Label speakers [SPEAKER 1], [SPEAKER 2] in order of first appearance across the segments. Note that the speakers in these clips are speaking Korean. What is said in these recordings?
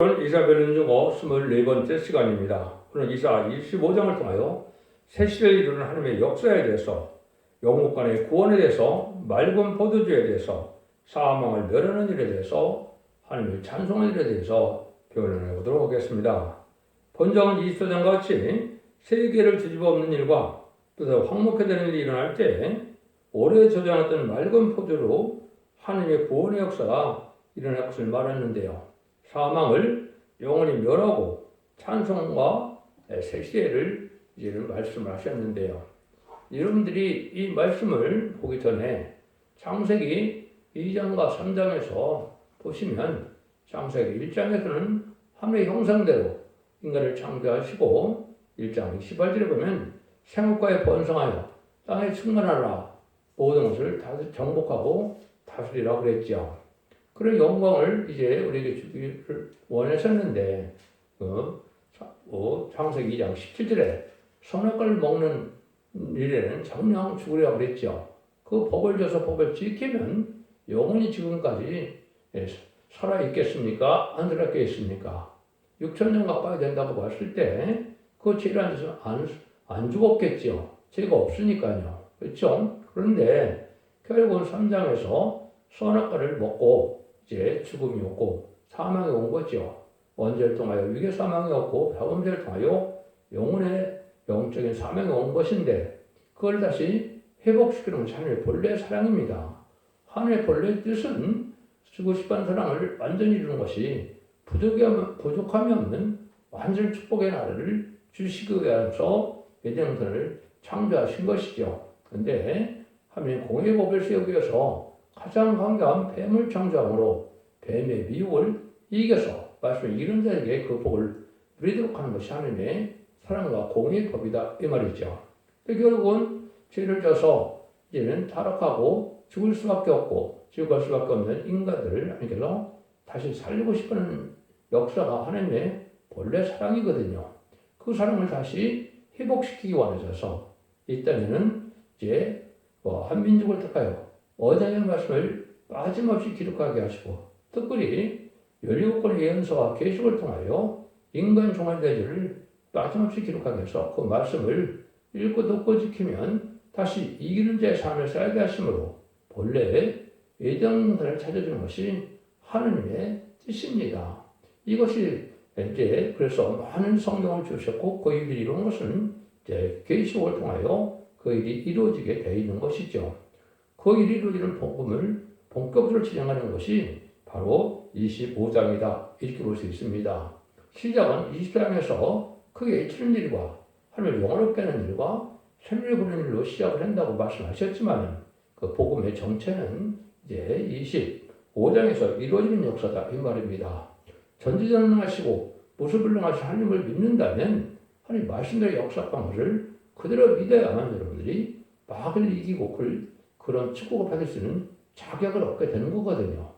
[SPEAKER 1] 오늘 이사벨은 중어 24번째 시간입니다. 오늘 이사 25장을 통하여 새 시대에 이르는 하나님의 역사에 대해서 영국 간의 구원에 대해서 맑은 포도주에 대해서 사망을 멸하는 일에 대해서 하나님을 찬송하는 일에 대해서 변론해 보도록 하겠습니다. 본장은 24장 같이 세계를 뒤집어 엎는 일과 또 황목해 되는 일이 일어날 때 오래 저장했던 맑은 포도로 하나님의 구원의 역사가 일어날 것을 말했는데요. 사망을 영원히 멸하고 찬송과 새 시대를 이제는 말씀을 하셨는데요. 여러분들이 이 말씀을 보기 전에 창세기 2장과 3장에서 보시면 창세기 1장에서는 하늘의 형상대로 인간을 창조하시고 1장 18절에 보면 생업과에 번성하여 땅에 충만하라 모든 것을 다 정복하고 다스리라고 그랬죠. 그런 영광을 이제 우리에게 주기를 원하셨는데 어, 어, 창세기 2장 17절에 선악과를 먹는 일에는 정령 죽으리라고 그랬죠. 그 법을 줘서 법을 지키면 영원히 지금까지 예, 살아 있겠습니까? 안 살아 있겠습니까? 6천 년 가까이 된다고 봤을 때 그 죄를 안, 안, 안 죽었겠죠. 죄가 없으니까요. 그렇죠? 그런데 결국은 3장에서 선악과를 먹고 이제 죽음이 오고 사망이 온 거죠. 원죄를 통하여 위계 사망이 없고 다음죄를 통하여 영혼의 영적인 사명이 온 것인데 그걸 다시 회복시키는 것이 하늘의 본래 사랑입니다. 하늘의 본래 뜻은 주고 싶은 사랑을 완전히 이루는 것이 부족함이 없는 완전 축복의 나라를 주시기 위해서 예정선을 창조하신 것이죠. 근데 하나님 공의 법을 세우기 위해서 가장 강력한 뱀을 창조함으로 뱀의 미혹을 이겨서 말씀을 이룬 자에게 그 복을 누리도록 하는 것이 하나님의 사랑과 공의 법이다 이 말이죠. 결국은 죄를 져서 이제는 타락하고 죽을 수밖에 없고 죽을 수밖에 없는 인간들을 하나님께서 다시 살리고 싶은 역사가 하나님의 본래 사랑이거든요. 그 사랑을 다시 회복시키기 원하셔서 이 땅에는 이제 뭐 한민족을 택하여 어장의 말씀을 빠짐없이 기록하게 하시고 특별히 열일곱 권의 예언서와 계시를 통하여 인간 종말대지를 빠짐없이 기록하게 해서 그 말씀을 읽고 듣고 지키면 다시 이기는 자의 삶을 살게 하심으로 본래 예정들을 찾아주는 것이 하느님의 뜻입니다. 이것이 이제 그래서 많은 성경을 주셨고 그 일이 이룬 것은 이제 계시록을 통하여 그 일이 이루어지게 되어 있는 것이죠. 그 일이 이루어지는 복음을 본격적으로 진행하는 것이 바로 25장이다. 이렇게 볼 수 있습니다. 시작은 20장에서 크게 치는 일과 하늘을 영원롭게 하는 일과 생명을 부는 일로 시작을 한다고 말씀하셨지만 그 복음의 정체는 이제 25장에서 이루어지는 역사다. 이 말입니다. 전지전능하시고 무수불능하신 하나님을 믿는다면 하나님 말씀대로 역사 방법을 그대로 믿어야만 여러분들이 막을 이기고 그, 그런 축복을 받을 수 있는 자격을 얻게 되는 거거든요.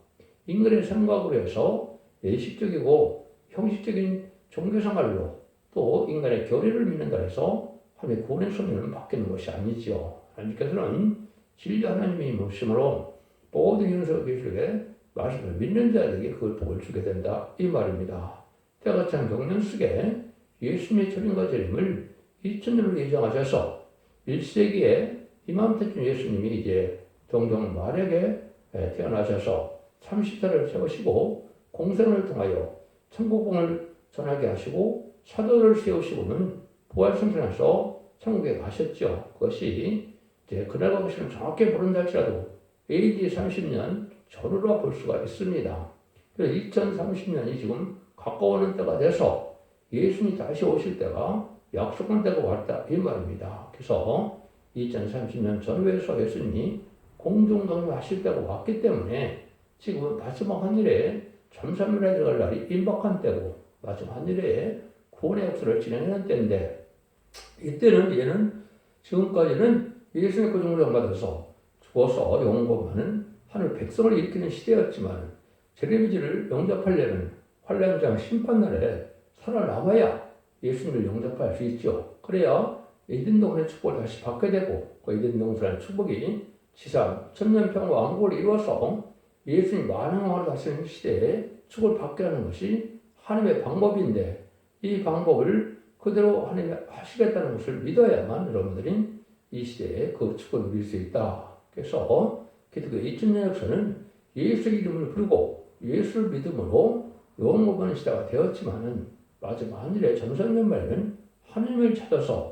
[SPEAKER 1] 인간의 생각으로 해서 예식적이고 형식적인 종교생활로 또 인간의 교리를 믿는다 해서 하나님의 구원의 소명을 바뀌는 것이 아니지요. 하나님께서는 진리 하나님이 모심으로 모든 계시게 말씀을 믿는 자에게 그 복을 주게 된다. 이 말입니다. 때가 참 경륜 속에 예수님의 절임과 재림을 2000년으로 예정하셔서 1세기에 이맘때쯤 예수님이 이제 동정 말에게 태어나셔서 30살을 세우시고 공생을 통하여 천국봉을 전하게 하시고 사도를 세우시고는 부활승천해서 천국에 가셨죠. 그것이 이제 그날과 그 시는 정확히 모른다 할지라도 AD 30년 전후로 볼 수가 있습니다. 그래서 2030년이 지금 가까워오는 때가 돼서 예수님이 다시 오실 때가 약속한 때가 왔다 이 말입니다. 그래서 2030년 전후에서 예수님이 공중동하실 때가 왔기 때문에 지금은 마지막 한 일에 점삼일에 들어갈 날이 임박한 때고 마지막 한 일에 구원의 역사를 진행하는 때인데 이때는 얘는 지금까지는 예수의 그 정도를 받아서 죽어서 영원하는 하늘 백성을 일으키는 시대였지만 제레미지를 영접하려면 환란장 심판날에 살아남아야 예수님을 영접할 수 있죠. 그래야 에덴 동산의 축복을 다시 받게 되고 그 에덴 동산의 축복이 지상 천년평화 왕국을 이루어서 예수님 만왕을 다스리는 시대에 축을 받게 하는 것이 하나님의 방법인데 이 방법을 그대로 하나님이 하시겠다는 것을 믿어야만 여러분들이 이 시대에 그 축복을 누릴 수 있다. 그래서 기독교 2000년 역사는 예수 이름을 부르고 예수를 믿음으로 영업하는 시대가 되었지만은 마지막 한일의 전성년 말에는 하나님을 찾아서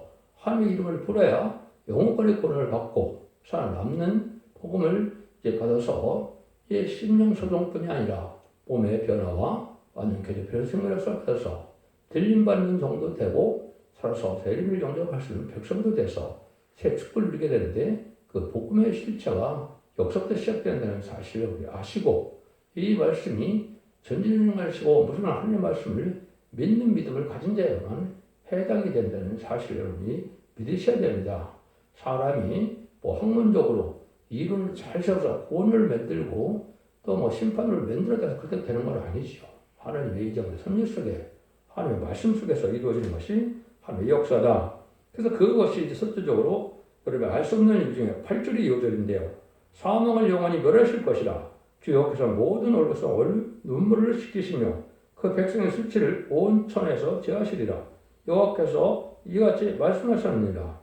[SPEAKER 1] 하나님의 이름을 부러야 영업권의 권한을 받고 살아남는 복음을 이제 받아서 이제 심령 소동뿐이 아니라 몸의 변화와 완전 교제표현 생명을 쏟아서 들림받는 정도 되고 살아서 세림을 영접할 수 있는 백성도 돼서 새 축복을 누리게 되는데 그 복음의 실체가 역사부터 시작된다는 사실을 우리 아시고 이 말씀이 전진의 말씀이고 무슨 하나님의 말씀을 믿는 믿음을 가진 자에만 해당이 된다는 사실을 여러분이 믿으셔야 됩니다. 사람이 뭐 학문적으로 이론을 잘 세워서 구원을 만들고 또 뭐 심판을 만들어서 그렇게 되는 건 아니죠. 하나님의 예정의 섭리 속에 하나님의 말씀 속에서 이루어지는 것이 하나님의 역사다. 그래서 그것이 이제 실질적으로 여러분 알 수 없는 일 중에 8절이 이어절인데요. 사망을 영원히 멸하실 것이라 주여께서 모든 얼굴성 눈물을 씻기시며 그 백성의 수치를 온 천에서 제하시리라. 여호와께서 이같이 말씀하셨느니라.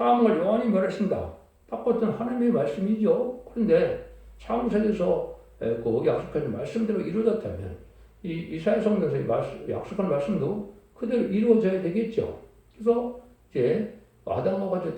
[SPEAKER 1] 영원히 멸하신다. 딱 어떤 하나님의 말씀이죠. 그런데 창세기에서 그 약속하신 말씀대로 이루어졌다면 이 이사야 성경에서 약속한 말씀도 그대로 이루어져야 되겠죠. 그래서 이제 아담과 같이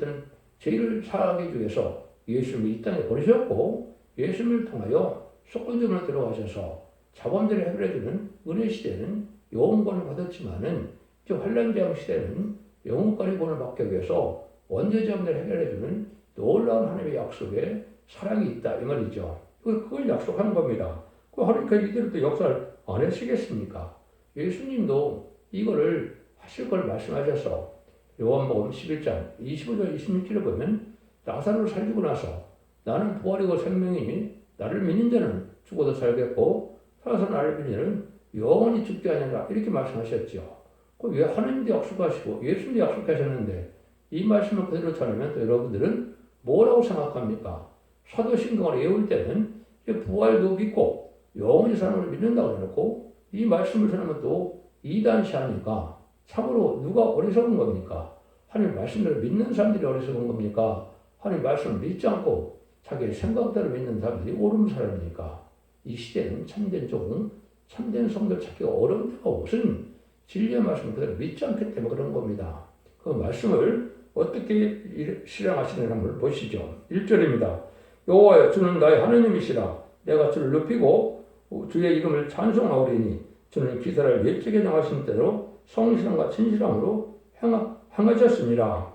[SPEAKER 1] 죄를 사하기 위해서 예수를 이 땅에 보내셨고 예수를 통하여 속건점으로 들어가셔서 자본들을 해결해주는 은혜 시대는 영원권을 받았지만은 이제 환란제왕 시대는 영원권의 권을 위해서 원죄자분들을 해결해주는 놀라운 하나님의 약속에 사랑이 있다 이 말이죠. 그걸 약속하는 겁니다. 그러니까 이대로 또 역사를 안 하시겠습니까? 예수님도 이거를 하실 걸 말씀하셔서 요한복음 11장 25절 26절에 보면 나사로를 살리고 나서 나는 부활이고 생명이니 나를 믿는 자는 죽어도 살겠고 살아서 나를 믿는 자는 영원히 죽지 않는다 이렇게 말씀하셨죠. 왜 하나님도 약속하시고 예수님도 약속하셨는데 이 말씀을 그대로 전하면 또 여러분들은 뭐라고 생각합니까? 사도신경을 외울 때는 부활도 믿고 영원히 걸 믿는다고 해놓고 이 말씀을 전하면 또 이단시하니까 참으로 누가 어리석은 겁니까? 하나님 말씀대로 믿는 사람들이 어리석은 겁니까? 하나님 말씀을 믿지 않고 자기의 생각대로 믿는 사람들이 옳은 사람이니까 이 시대는 참된 종, 참된 성도 찾기가 어려운 데가 무슨 진리의 말씀을 그대로 믿지 않기 때문에 그런 겁니다. 그 말씀을 어떻게 실행하시는 한번 보시죠. 1절입니다. 여호와여 주는 나의 하나님이시라 내가 주를 높이고 주의 이름을 찬송하오리니 주는 기사를 예측에 정하신 대로 성실함과 진실함으로 행하셨습니다.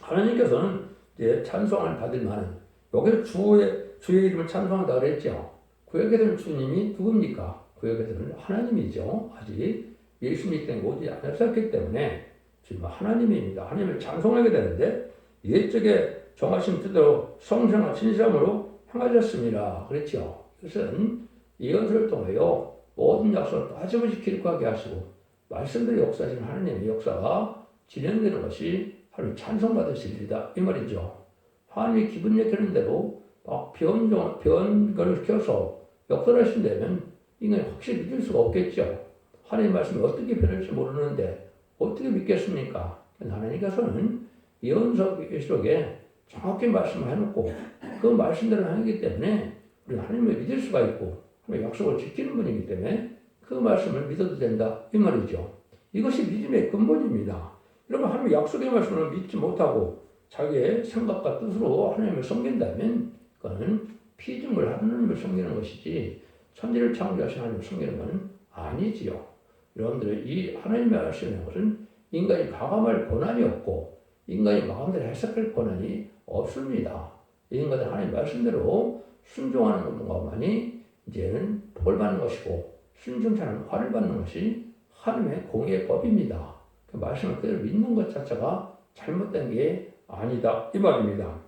[SPEAKER 1] 하나님께서는 이제 찬송을 받을 만한 여기서 주의 주의 이름을 찬송한다 그랬죠. 구약에서는 주님이 누굽니까? 구약에서는 하나님이죠. 아직 예수 믿기 오지 않았었기 때문에 지금 하나님입니다. 하나님을 찬송하게 되는데 옛적에 정하신 뜻대로 성실과 진실함으로 행하셨습니다. 그렇죠? 그것은 이것을 통하여 모든 약속을 빠짐없이 기록하게 하시고 말씀대로 역사하신 하나님의 역사가 진행되는 것이 하나님 찬송받으실 일이다. 이 말이죠. 하나님이 기분 내키는 대로 막 변종, 변거를 켜서 역사를 하신다면 이건 확실히 믿을 수가 없겠죠. 하나님 말씀이 어떻게 변할지 모르는데 어떻게 믿겠습니까? 하나님께서는 예언서기록에 정확히 말씀을 해놓고 그 말씀대로 하기 때문에 우리가 하나님을 믿을 수가 있고 약속을 지키는 분이기 때문에 그 말씀을 믿어도 된다 이 말이죠. 이것이 믿음의 근본입니다. 여러분 하나님의 약속의 말씀을 믿지 못하고 자기의 생각과 뜻으로 하나님을 섬긴다면 그거는 피증을 하나님을 섬기는 것이지 천지를 창조하신 하나님을 섬기는 것은 아니지요. 여러분들 이 하나님의 하시는 것은 인간이 가감할 권한이 없고 인간이 마음대로 해석할 권한이 없습니다. 인간은 하나님 말씀대로 순종하는 것만이 이제는 복을 받는 것이고 않으면 화를 받는 것이 하나님의 공의 법입니다. 그 말씀을 그대로 믿는 것 자체가 잘못된 게 아니다 이 말입니다.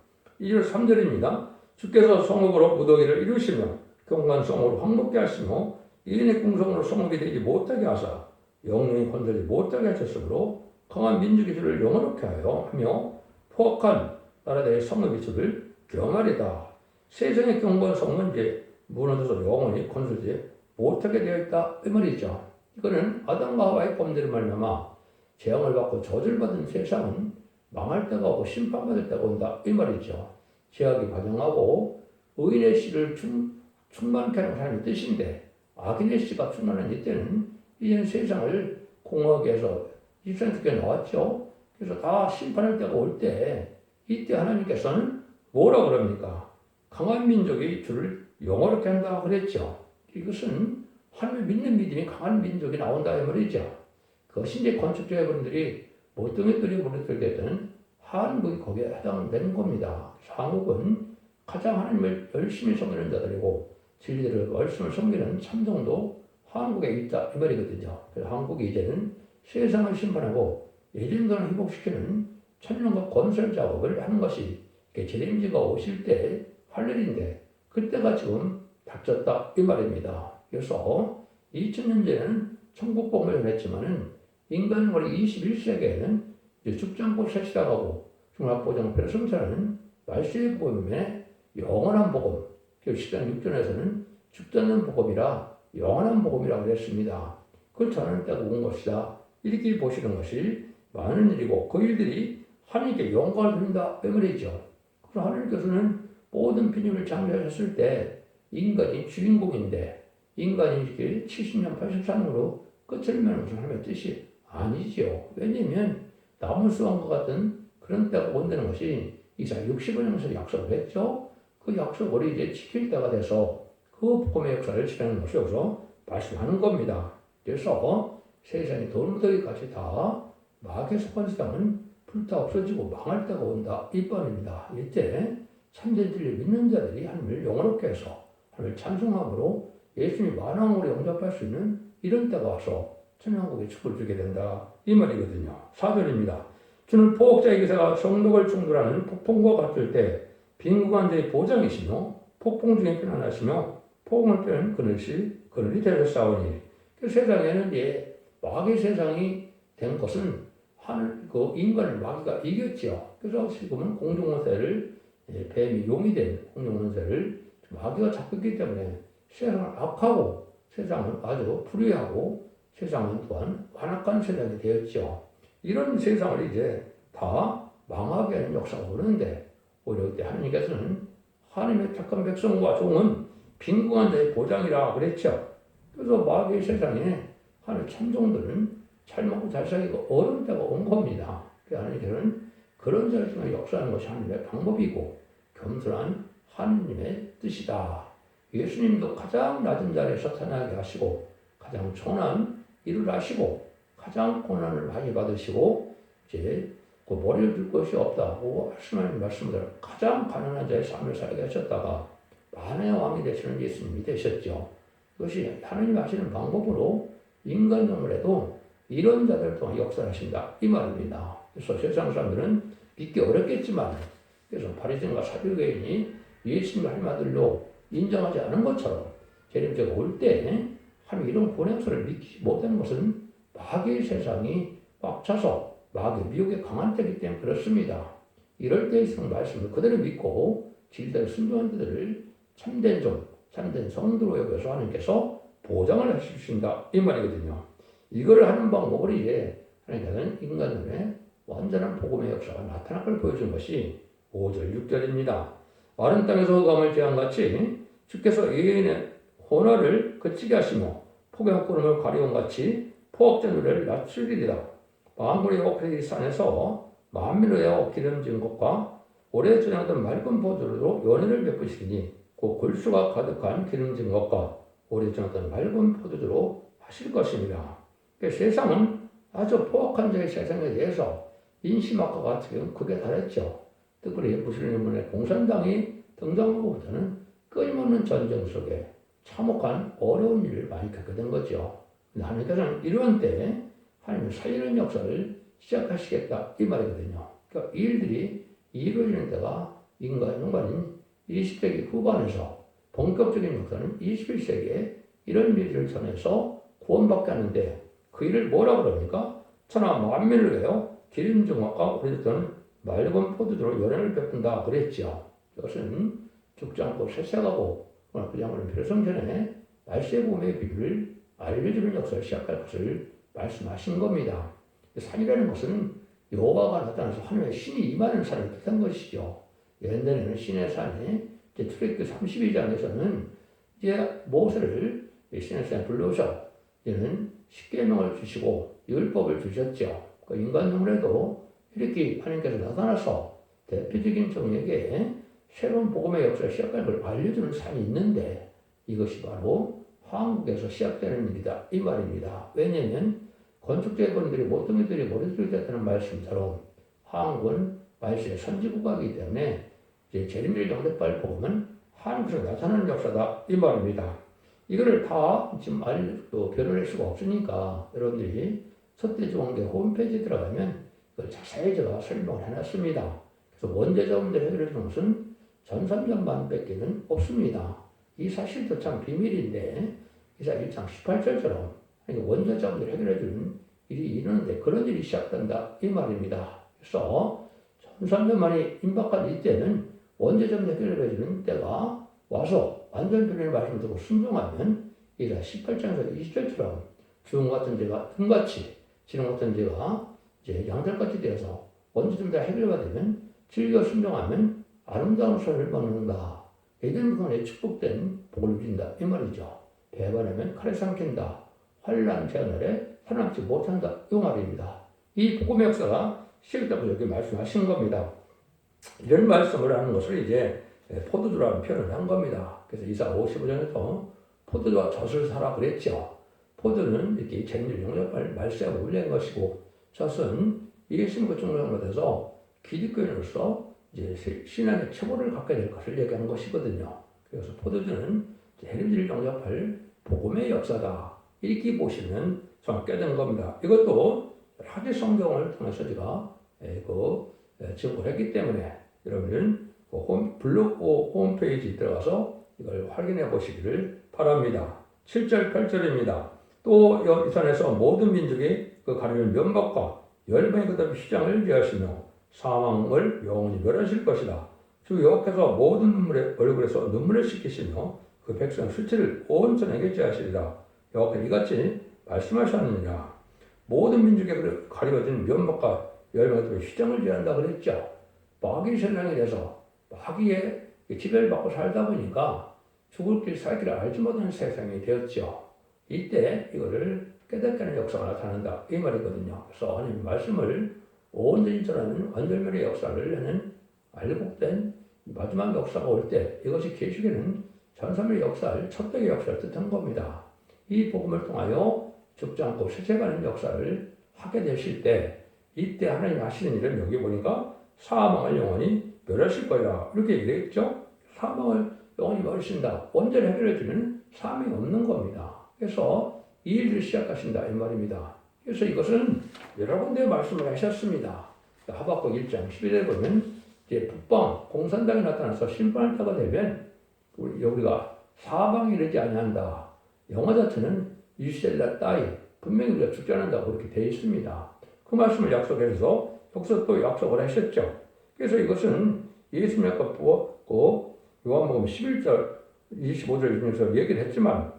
[SPEAKER 1] 2절 3절입니다. 주께서 성읍으로 무더기를 이루시며 경관 성으로 황복게 하시며 이인의 궁성으로 성읍이 되지 못하게 하사 영웅이 건들지 못하게 하셨으므로 강한 주를 영원롭게 하여 하며 포악한 나라들의 주를 경하리다. 세상의 경관 성은 이제 무너져서 영원히 건설지 못하게 되어 있다 이 말이죠. 이거는 아담과 하와의 범죄를 말미암아 재앙을 받고 저주받은 세상은 망할 때가 오고 심판받을 때가 온다 이 말이죠. 죄악이 과정하고 의인의 씨를 충, 충만케 하는 뜻인데 악인의 씨가 충만한 이때는 이젠 세상을 공허하게 해서 입산특게 나왔죠. 그래서 다 심판할 때가 올 때 이때 하나님께서는 뭐라 그럽니까? 강한 민족이 주를 영어롭게 한다 그랬죠. 이것은 하나님을 믿는 믿음이 강한 민족이 나온다 이 말이죠. 그것이 이제 건축자 여러분들이 모뚱이들이 부르들 때는 한국이 거기에 해당되는 겁니다. 한국은 가장 하나님을 열심히 섬기는 자들이고 진리들을 말씀을 섬기는 참정도 한국에 있다 이 말이거든요. 그래서 한국이 이제는 세상을 심판하고 예전과는 회복시키는 천년과 건설 작업을 하는 것이 재림지가 오실 때 할 일인데 그때가 지금 닥쳤다 이 말입니다. 그래서 2000년 전에는 천국 복음을 했지만은 인간의 21세기에는 죽장고 세시라고 중학보장표를 성사하는 말세의 복음의 영원한 복음, 그 시간 6전에서는 죽지 않는 복음이라 영원한 복음이라고 했습니다. 그걸 전하는 때가 온 것이다. 이렇게 보시는 것이 많은 일이고 그 일들이 하나님께 영광을 드린다. 이 말이죠. 그래서 하나님께서는 모든 비님을 창조하셨을 때 인간이 주인공인데 인간이 이렇게 70년, 83년으로 끝을 맺는 것은 하나님의 뜻이 아니지요. 왜냐면 나무수왕과 같은 그런 때가 온다는 것이 이사 65년에서 약속을 했죠. 그 약속을 이제 지킬 때가 돼서 그 복음의 역사를 지내는 것이 여기서 말씀하는 겁니다. 그래서 세상이 돌무더기 같이 다 마귀의 속한 세상은 불타 없어지고 망할 때가 온다. 이 뻔입니다. 이때 참된 진리 믿는 자들이 하나님을 영원롭게 해서 하나님을 찬송함으로 예수님이 만왕으로 영접할 수 있는 이런 때가 와서 천연국에 축복을 주게 된다. 이 말이거든요. 4절입니다. 주는 기사가 성덕을 충돌하는 폭풍과 같을 때 빈 구간대의 보장이시며 폭풍 중에 편안하시며 폭음을 빼는 그늘시 그늘이 되셨사오니 그 세상에는 이제 마귀 세상이 된 것은 그 인간을 마귀가 이겼죠. 그래서 지금은 공중원세를 예, 뱀이 용이 된 공중원세를 마귀가 잡고 있기 때문에 세상을 악하고 세상은 아주 불의하고 세상은 또한 완악한 세상이 되었죠. 이런 세상을 이제 다 망하게 하는 역사가 오는데 오히려 그때 하나님께서는 하나님의 착한 백성과 종은 빈궁한 자의 보장이라 그랬죠. 그래서 마귀의 세상에 하나님 참종들은 잘 먹고 잘 살기가 어려울 때가 온 겁니다. 그 하나님께서는 그런 자를 역사하는 것이 하나님의 방법이고 겸손한 하나님의 뜻이다. 예수님도 가장 낮은 자리에서 태어나게 하시고 가장 천한 일을 하시고 가장 고난을 많이 받으시고 이제 그 머리를 들 것이 없다고 말씀하는 말씀대로 가장 가난한 자의 삶을 살게 하셨다가 만의 왕이 되시는 예수님이 되셨죠. 그것이 하나님 하시는 방법으로 인간 정을해도 이런 자들 통해 역사하신다 이 말입니다. 그래서 세상 사람들은 믿기 어렵겠지만 그래서 바리새인과 사두개인이 예수님을 할마들로 인정하지 않은 것처럼 재림제가 올 때 하나님 이런 본행서를 믿지 못하는 것은 마귀의 세상이 꽉 차서 마귀 미혹에 강한 때이기 때문에 그렇습니다. 이럴 때일수록 말씀을 그대로 믿고 진리대로 순종한 자들을 참된 종, 참된 성도로 여겨서 하나님께서 보장을 해주신다 이 말이거든요. 이걸 하는 방법을 이제 하나님께서는 인간 눈에 완전한 복음의 역사가 나타날 걸 보여준 것이 5절 6절입니다. 마른 땅에서 흑암을 제한같이 주께서 예인의 혼화를 그치게 하시며 폭의 헛구름을 가리온 같이 포악된 노래를 낮추리리 다. 만물의 옥회의 산에서 만민의 기름진 것과 오래 저장된 맑은 포도로 연회를 베푸시니 그 골수가 가득한 기름진 것과 오래 저장된 맑은 포도주로 하실 것입니다. 그 세상은 아주 포악한 자의 세상에 대해서 인심학과 같은 그게 다랬죠. 특별히 무슬림의 공산당이 등장한 것보다는 끊임없는 전쟁 속에 참혹한 어려운 일을 많이 겪게 된 거죠. 하나님께서는 이런 때 하나님을 살리는 역사를 시작하시겠다 이 말이거든요. 그러니까 이 일들이 이루어지는 때가 인간, 인간인 20세기 후반에서 본격적인 역사는 21세기에 이런 일을 전해서 구원받게 하는데 그 일을 뭐라 그럽니까? 천하 만민을 위하여 기름정화가 오래됐던 맑은 포도주로 연애를 베푼다 그랬죠. 이것은 죽지 않고 새싹하고 그냥 별성전에 말세 봄의 비유를 알려주는 역사를 시작할 것을 말씀하신 겁니다. 산이라는 것은 여호와가 나타나서 하늘에 신이 임하는 산을 뜻한 것이죠. 옛날에는 신의 산에 이제 출애굽 32장에서는 이제 모세를 신의 산에 불러오셔 이제는 십계명을 주시고 율법을 주셨죠. 그 인간 영혼에도 이렇게 하나님께서 나타나서 대표적인 종에게 새로운 복음의 역사를 시작하는 걸 알려주는 산이 있는데 이것이 바로 한국에서 시작되는 일이다 이 말입니다. 왜냐하면 건축자분들이 모든 이들이 머릿속에 됐다는 말씀처럼 한국은 말세의 선지국가이기 때문에 이제 재림절 영대발 복음은 한국에서 나타나는 역사다 이 말입니다. 이거를 다 지금 알, 또 변호할 수가 없으니까 여러분들이 서태중앙대 홈페이지 들어가면 그걸 자세히 제가 설명을 해놨습니다. 그래서 원죄자분들 해결해 주는 것은 전삼전반밖에는 없습니다. 이 사실도 참 비밀인데 이사 1장 18절처럼 원죄자분들 해결해 주는 일이 이르는데 그런 일이 시작된다 이 말입니다. 그래서 전삼년 만에 임박한 이때는 원죄자분 해결해 주는 때가 와서 완전 변론의 말씀을 듣고 순종하면 이가 18장에서 20절처럼 주음 같은 죄가 등같이 지능 같은 죄가 이제 양털같이 되어서 다 해결받으면 즐겨 순종하면 아름다운 선을 받는다. 분에 축복된 복을 누린다. 이 말이죠. 배반하면 칼에 삼킨다. 환란 제한날에 살아남지 못한다. 이 말입니다. 이 복음의 역사가 시작되고 여기 말씀하신 겁니다. 이런 말씀을 하는 것을 이제 포도주라는 표현을 한 겁니다. 그래서 이사 55장에서 포도주와 젖을 사라 그랬죠. 포도는 이렇게 쟁일 용접할 말세가 올린 것이고 젖은 예수님과 중요한 것에서 기득권으로서 이제 신앙의 처벌을 갖게 될 것을 얘기하는 것이거든요. 그래서 포도주는 해림질 용접할 복음의 역사다. 이렇게 보시면 정확게 된 겁니다. 이것도 가지 성경을 통해서 제가 그 증거를 했기 때문에 여러분은 그 홈, 블로그 홈페이지 들어가서 이걸 확인해 보시기를 바랍니다. 7절, 8절입니다. 또 이 산에서 모든 민족이 그 가리는 면박과 열방의 그다음 시장을 제하시며 사망을 영원히 멸하실 것이다. 주 여호와께서 모든 눈물의 얼굴에서 눈물을 씻기시며 그 백성 수치를 온 전에게 제하시리라. 여호와께서 이같이 말씀하셨느니라. 모든 민족에 면박과 열방의 그다음 시장을 제한다 그랬죠. 마귀 신앙이 돼서 마귀의 지배를 받고 살다 보니까 죽을 길, 살 길을 알지 못하는 세상이 되었죠. 이때 이거를 깨닫게 하는 역사가 나타난다. 이 말이거든요. 그래서 하나님 말씀을 온전히 전하는 완전멸의 역사를 하는 알곡된 마지막 역사가 올 때 이것이 계시계는 전삼의 역사를 첫대의 역사를 뜻한 겁니다. 이 복음을 통하여 죽지 않고 세세가는 역사를 하게 되실 때 이때 하나님 하시는 일을 여기 보니까 사망을 영원히 멸하실 거야. 이렇게 얘기했죠. 사망을 영원히 멸하신다. 원죄를 해결해주면 사망이 없는 겁니다. 그래서 이 일을 시작하신다. 이 말입니다. 그래서 이것은 여러 군데 말씀을 하셨습니다. 하박국 1장 11에 보면 이제 북방 공산당이 나타나서 심판할 때가 되면 우리 우리가 사방이 이르지 아니한다. 영어 자체는 유셀라 따이 분명히 우리가 죽지 않는다고 그렇게 되어 있습니다. 그 말씀을 약속해서 여기서 또 약속을 하셨죠. 그래서 이것은 예수님 아까 보았고 요한복음 11절 25절 중에서 얘기를 했지만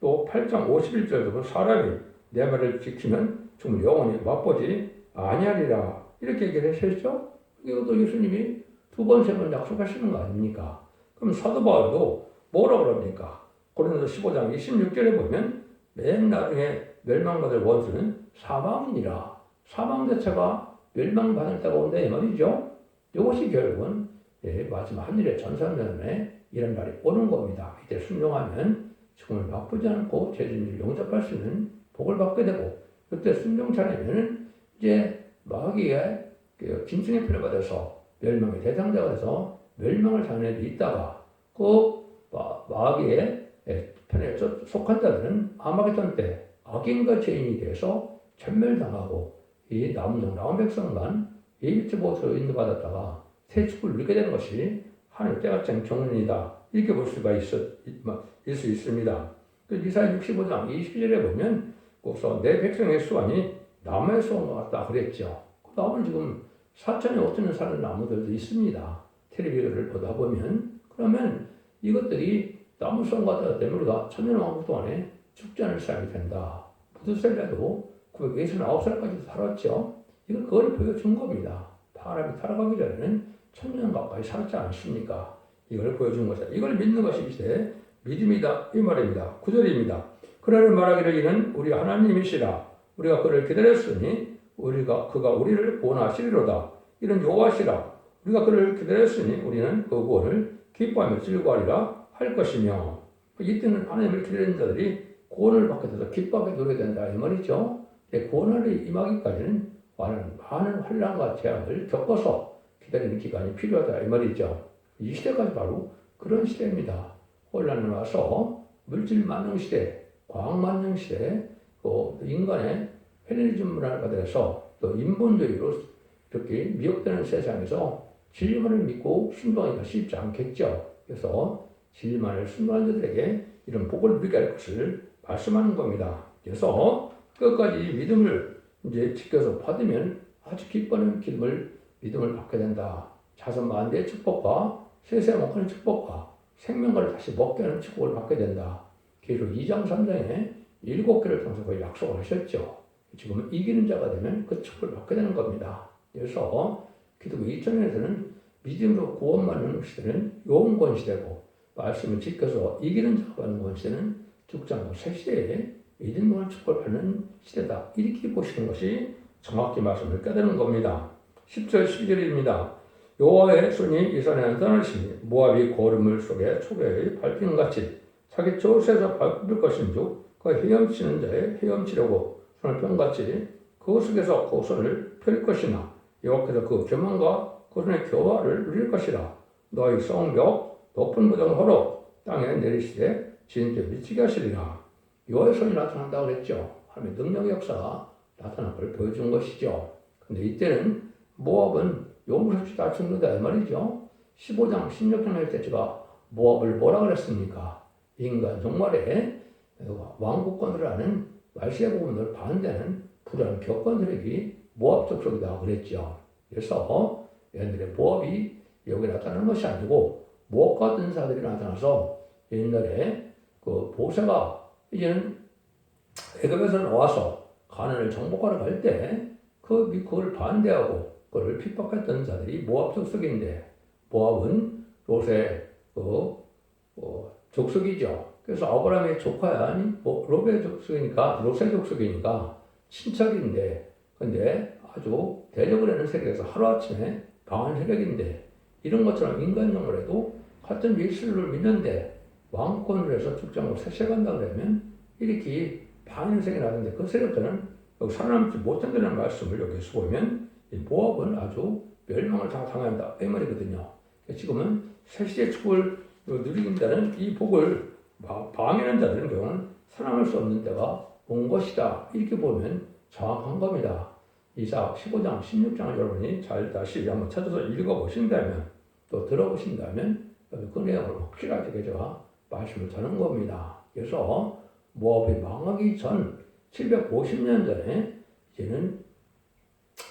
[SPEAKER 1] 또 8장 51절도 사람이 내 말을 지키면 정말 영원히 맛보지 아니하리라 이렇게 얘기를 하셨죠. 이것도 예수님이 두 번, 세번 약속하시는 거 아닙니까? 그럼 사도 바울도 뭐라 그럽니까? 고린도 15장 26절에 보면 맨 나중에 멸망받을 원수는 사망이니라. 사망 자체가 멸망받을 때가 온다 이 말이죠. 이것이 결국은 예, 마지막 하늘의 전산면에 이런 날이 오는 겁니다. 이때 순종하면 죽음을 맛보지 않고 죄진을 용접할 수 있는 복을 받게 되고 그때 순종 차례면 이제 마귀의 그 짐승의 피를 받아서 멸망의 대상자가 돼서 멸망을 애들이 있다가 그 마귀의 편에 속한 자들은 아마겟돈 때 악인과 죄인이 돼서 전멸당하고 이 남은 남은 백성만 보수로 인도받았다가 새 축을 누리게 되는 것이 하늘 때같은 경륜이다. 이렇게 볼 수가 있어, 있, 수 있습니다. 그 이사야 65장 20절에 보면 꼭서 내 백성의 수완이 수완과 같다 그랬죠. 그 나무는 지금 4천에 5천에 사는 나무들도 있습니다. 텔레비전을 보다 보면 그러면 이것들이 나무 수완과 같다 때문에 우리가 천년 왕국 동안에 않을 사람이 된다. 부두셀레도 969살까지 살았죠. 이건 그걸 보여준 겁니다. 사람이 타락하기 전에는 천년 가까이 살았지 않습니까? 이걸 보여준 것이다. 이걸 믿는 것이 이제 믿음이다. 이 말입니다. 구절입니다. 그러는 말하기를 이는 우리 하나님이시라. 우리가 그를 기다렸으니 우리가 그가 우리를 구원하시리로다. 이는 여호와시라. 우리가 그를 기다렸으니 우리는 그 구원을 기뻐하며 즐거워하리라 할 것이며 이때는 하나님을 기다리는 자들이 구원을 받게 돼서 기뻐하게 누려야 된다 이 말이죠. 구원을 임하기까지는 많은 많은 환란과 재앙을 겪어서 기다리는 기간이 필요하다 이 말이죠. 이 시대가 바로 그런 시대입니다. 혼란이 와서 물질 만능 시대, 과학 만능 시대, 또 인간의 페미니즘 문화를 받아서 또 인본주의로 이렇게 미혹되는 세상에서 진리만을 믿고 순종하기가 쉽지 않겠죠. 그래서 진리만을 순종하는 자들에게 이런 복을 누리게 할 것을 말씀하는 겁니다. 그래서 끝까지 믿음을 이제 지켜서 받으면 아주 기뻐하는 기름을 믿음을 받게 된다. 자선 만대의 축복과 세세 먹는 축복과 생명과를 다시 먹게 하는 축복을 받게 된다. 계속 2장 3장에 일곱 개를 통해서 그 약속을 하셨죠. 지금은 이기는 자가 되면 그 축복을 받게 되는 겁니다. 그래서 기독교 2000년에서는 믿음으로 구원받는 시대는 용권 시대고 말씀을 지켜서 이기는 자가 받는 권 시대는 죽장고 새 시대에 믿음으로 축복을 받는 시대다. 이렇게 보시는 것이 정확히 말씀을 깨닫는 겁니다. 10절 12절입니다. 여호와의 손이 이 산에 떠나시니 모압이 고름물 속에 초계의 밟히는 같이 자기 조수에서 밟힐 것인즉 그 헤엄치는 자의 헤엄치려고 손을 펴같이 그 속에서 그 손을 펼 것이나 여호와께서 그 교만과 그 손의 교화를 누릴 것이라. 너희 성벽 높은 무덤 허로 땅에 내리시되 진짜 미치게 하시리라. 여호와의 손이 나타난다고 그랬죠. 하나님의 능력의 역사가 나타난 걸 보여준 것이죠. 근데 이때는 모압은 용서없이 다 죽는다 이 말이죠. 15장 16장 할때 제가 모압을 뭐라 그랬습니까 인간 종말에 왕국권을 하는 말시의 부분을 반대는 불안 격건들에게 모압 족속이다 그랬죠. 그래서 얘네들의 모압이 여기 나타나는 것이 아니고 모압 같은 사들이 나타나서 옛날에 그 보세가 이제는 애굽에서 나와서 가난을 정복하러 갈 때 그, 그걸 반대하고 그를 핍박했던 자들이 모압 족속인데 모압은 롯의 그, 어, 족속이죠. 그래서 아브라함의 조카야 아니 뭐 롯의 족속이니까 롯의 족속이니까 친척인데 근데 아주 대적을 하는 세력에서 하루아침에 강한 세력인데 이런 것처럼 인간용을 해도 같은 예수를 믿는데 왕권을 해서 축장으로 세세간다 그러면 이렇게 반인생이 나는데 그 세력들은 여기 살아남지 못한다는 말씀을 여기서 보면 모압은 아주 멸망을 당한다 이 말이거든요. 지금은 세시의 축복을 누리긴다는 이 복을 방해하는 자들은 경우는 살아남을 수 없는 때가 온 것이다. 이렇게 보면 정확한 겁니다. 이사 15장, 16장을 여러분이 잘 다시 한번 찾아서 읽어보신다면 또 들어보신다면 그 내용을 확실하게 제가 말씀을 전한 겁니다. 그래서 모압이 망하기 전 750년 전에 이제는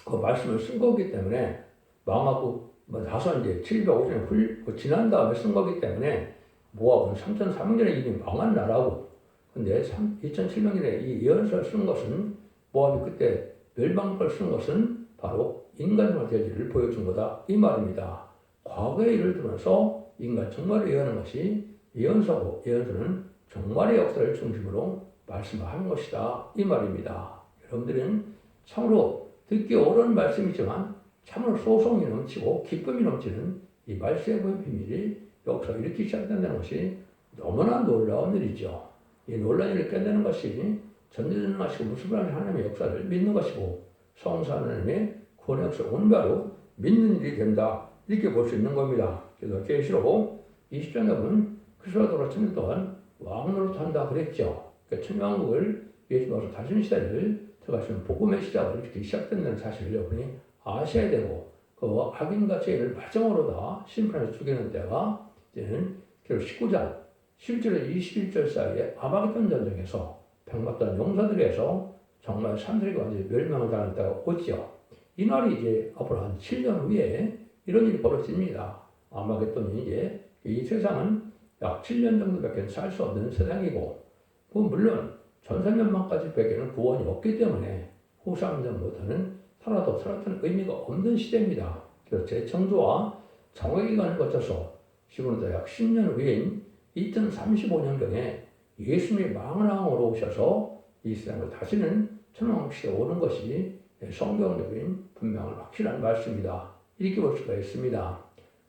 [SPEAKER 1] 그 말씀을 쓴 거기 때문에 망하고 뭐 나서 이제 750년 훌, 지난 다음에 쓴 거기 때문에 모압은 3,400년에 이미 망한 나라고 근데 2007년에 이 예언서를 쓴 것은 모압이 그때 멸망을 쓴 것은 바로 인간의 대지를 보여준 거다 이 말입니다. 과거의 일을 들어서 인간 정말을 예언하는 것이 예언서고 예언서는 정말의 역사를 중심으로 말씀하는 것이다 이 말입니다. 여러분들은 참으로 듣기 어려운 말씀이지만 참으로 소송이 넘치고 기쁨이 넘치는 이 말씀의 비밀이 역사 이렇게 시작된다는 것이 너무나 놀라운 일이죠. 이 놀라운 일을 깨내는 것이 전지전능 하시고 무수한 하나님의 역사를 믿는 것이고 성사 하나님의 구원의 역사 온바로 믿는 일이 된다. 이렇게 볼 수 있는 겁니다. 그래서 계시록 20장에 보면 크리스도로 천년 동안 왕으로 한다 그랬죠. 그러니까 천왕국을 예수 와서 다시 시대를 들어가시면 복음의 시작을 이렇게 시작된다는 사실을 여러분이 아셔야 되고 그 악인과 죄인을 마지막으로 다 심판해서 죽이는 때가 이제는 결국 19장 11절에 21절 사이에 아마겟돈 전쟁에서 병맞던 용사들에서 정말 산들에게 완전히 멸망을 당할 때가 오지요. 이 날이 이제 앞으로 한 7년 후에 이런 일이 벌어집니다. 아마겟돈이 이제 이 세상은 약 7년 정도밖에 살 수 없는 세상이고 그 물론 전생연만까지 베개는 구원이 없기 때문에 후삼전부터는 살아도 살았다는 의미가 없는 시대입니다. 그래서 재청소와 정화기간을 거쳐서 지금부터 약 10년 후인 2035년경에 예수님이 망랑으로 오셔서 이 세상을 다시는 천왕시에 오는 것이 성경적인 분명한 확실한 말씀이다. 이렇게 볼 수가 있습니다.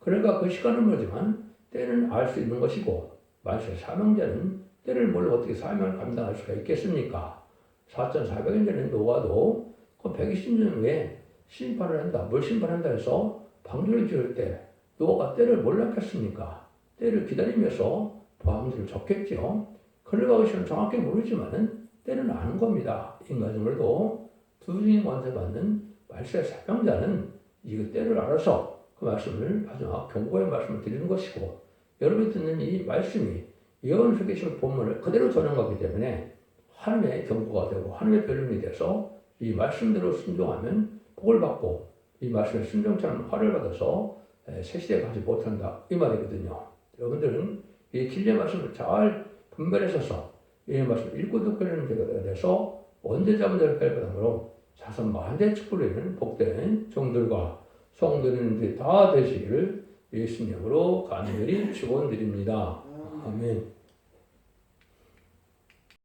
[SPEAKER 1] 그러니까 그 시간은 멀지만 때는 알 수 있는 것이고 만세 사명자는 때를 몰라 어떻게 사명을 감당할 수가 있겠습니까? 4,400년 전에 노아도 그 120년 후에 심판을 한다. 뭘 심판한다 해서 방주를 지을 때 노아가 때를 몰랐겠습니까? 때를 기다리면서 밤을 졌겠죠. 그러가 의시는 정확히 모르지만은 때는 아는 겁니다. 인간적으로도 두중이 권세받는 말세 사명자는 이 때를 알아서 그 말씀을 마지막 경고의 말씀을 드리는 것이고 여러분이 듣는 이 말씀이 예언 속에 있는 본문을 그대로 전한 거기 때문에 하나님의 경고가 되고 하나님의 변론이 돼서 이 말씀대로 순종하면 복을 받고 이 말씀에 순종처럼 화를 받아서 에, 새 시대에 가지 못한다 이 말이거든요. 여러분들은 이 진리의 말씀을 잘 분별하셔서 이 말씀을 읽고 듣고 하는 데가 돼서 언제 잡은 될 바람으로 자선 만대 축복을 복된 종들과 성도들이 다 되시기를 예수님으로 간절히 축원드립니다. 아멘.